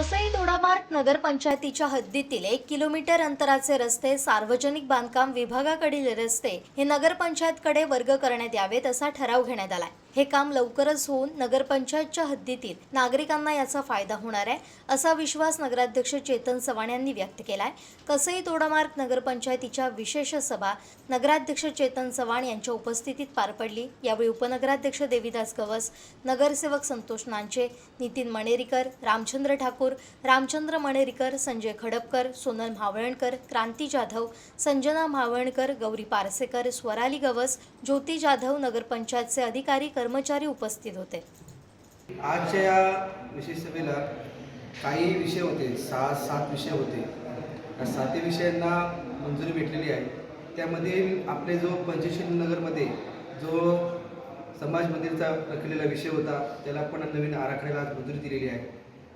तसंही दोडामार्ग नगरपंचायतीच्या हद्दीतील एक किलोमीटर अंतराचे रस्ते सार्वजनिक बांधकाम विभागाकडील रस्ते हे नगरपंचायतकडे वर्ग करण्यात यावेत असा ठराव घेण्यात आलाय. हे काम लवकरच होऊन नगरपंचायतच्या हद्दीतील नागरिकांना याचा फायदा होणार आहे असा विश्वास नगराध्यक्ष चेतन चव्हाण यांनी व्यक्त केलाय. कसई तोडामार्ग नगरपंचायतीच्या विशेष सभा नगराध्यक्ष चेतन चव्हाण यांच्या उपस्थितीत पार पडली. यावेळी उपनगराध्यक्ष देविदास गवस नगरसेवक संतोष नांचे नितीन मणेरीकर रामचंद्र ठाकूर रामचंद्र मणेरीकर संजय खडपकर सोनल म्हावळणकर क्रांती जाधव संजना म्हावळणकर गौरी पारसेकर स्वराली गवस ज्योती जाधव नगरपंचायतचे अधिकारी कर्मचारी उपस्थित होते. आजच्या या विशेष सभेला काही विषय होते सहा सात विषय होते. या सातही विषयांना मंजुरी भेटलेली आहे. त्यामध्ये आपले जो पंचशील नगरमध्ये जो समाज मंदिरचा रखलेला विषय होता त्याला पण नवीन आराखड्याला आज मंजुरी दिलेली आहे.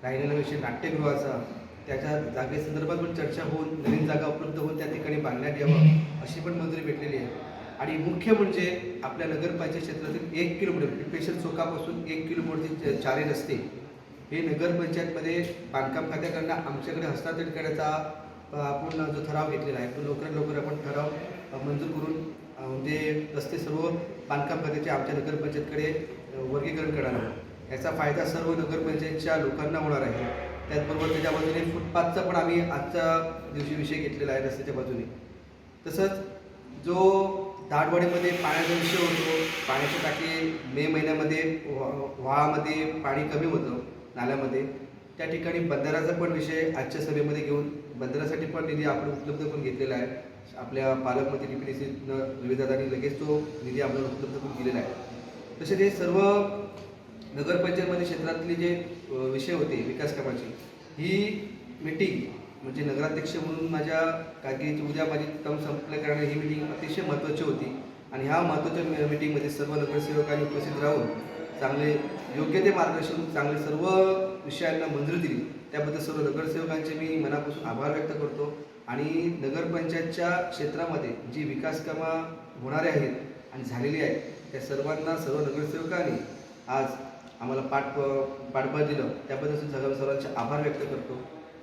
राहिलेला विषय नाट्यगृहाचा त्याच्या जागेसंदर्भात पण चर्चा होऊन नवीन जागा उपलब्ध होऊन त्या ठिकाणी बांधण्यात यावं अशी पण मंजुरी भेटलेली आहे. आणि मुख्य म्हणजे आपल्या नगरपंचायत क्षेत्रातील एक किलोमीटर म्हणजे पिंपेश्वर चौकापासून एक किलोमीटरचे चारे रस्ते हे नगरपंचायतमध्ये बांधकाम खात्याकडनं आमच्याकडे हस्तांतरित करण्याचा आपण जो ठराव घेतलेला आहे तो लवकरात लवकर आपण ठराव मंजूर करून म्हणजे रस्ते सर्व बांधकाम खात्याचे आमच्या नगरपंचायतकडे वर्गीकरण करणार आहोत. याचा फायदा सर्व नगरपंचायतच्या लोकांना होणार आहे. त्याचबरोबर त्याच्या बाजूने फुटपाथचा पण आम्ही आजच्या दिवशी विषय घेतलेला आहे रस्त्याच्या बाजूने. तसंच जो दाटवाडीमध्ये पाण्याचा विषय होतो. पाण्याची टाकी मे महिन्यामध्ये वा- व्हाळामध्ये पाणी कमी होतं नाल्यामध्ये. त्या ठिकाणी बंधाऱ्याचा पण विषय आजच्या सभेमध्ये घेऊन बंधाऱ्यासाठी पण निधी आपण उपलब्ध करून घेतलेला आहे. आपल्या पालकमंत्री डी पी डी सी विविधतांनी लगेच तो निधी आपल्याला उपलब्ध करून दिलेला आहे. तसेच हे सर्व नगरपंचायतमध्ये क्षेत्रातले जे विषय होते विकास कामाचे ही मीटिंग म्हणजे नगराध्यक्ष म्हणून माझ्या कारकिर्दीची उद्या माझी टर्म कारण ही मीटिंग अतिशय महत्त्वाची होती. आणि ह्या महत्त्वाच्या मी- सर्व नगरसेवकांनी उपस्थित राहून चांगले योग्य ते मार्गदर्शन चांगले सर्व विषयांना मंजुरी दिली. त्याबद्दल सर्व नगरसेवकांचे मी मनापासून आभार व्यक्त करतो. आणि नगरपंचायतच्या क्षेत्रामध्ये जी विकासकामं होणारे आहेत आणि झालेली आहेत त्या सर्वांना सर्व नगरसेवकांनी आज आम्हाला पाठ पाठबळ दिलं. त्याबद्दल सर्व सर्वांचे आभार व्यक्त करतो.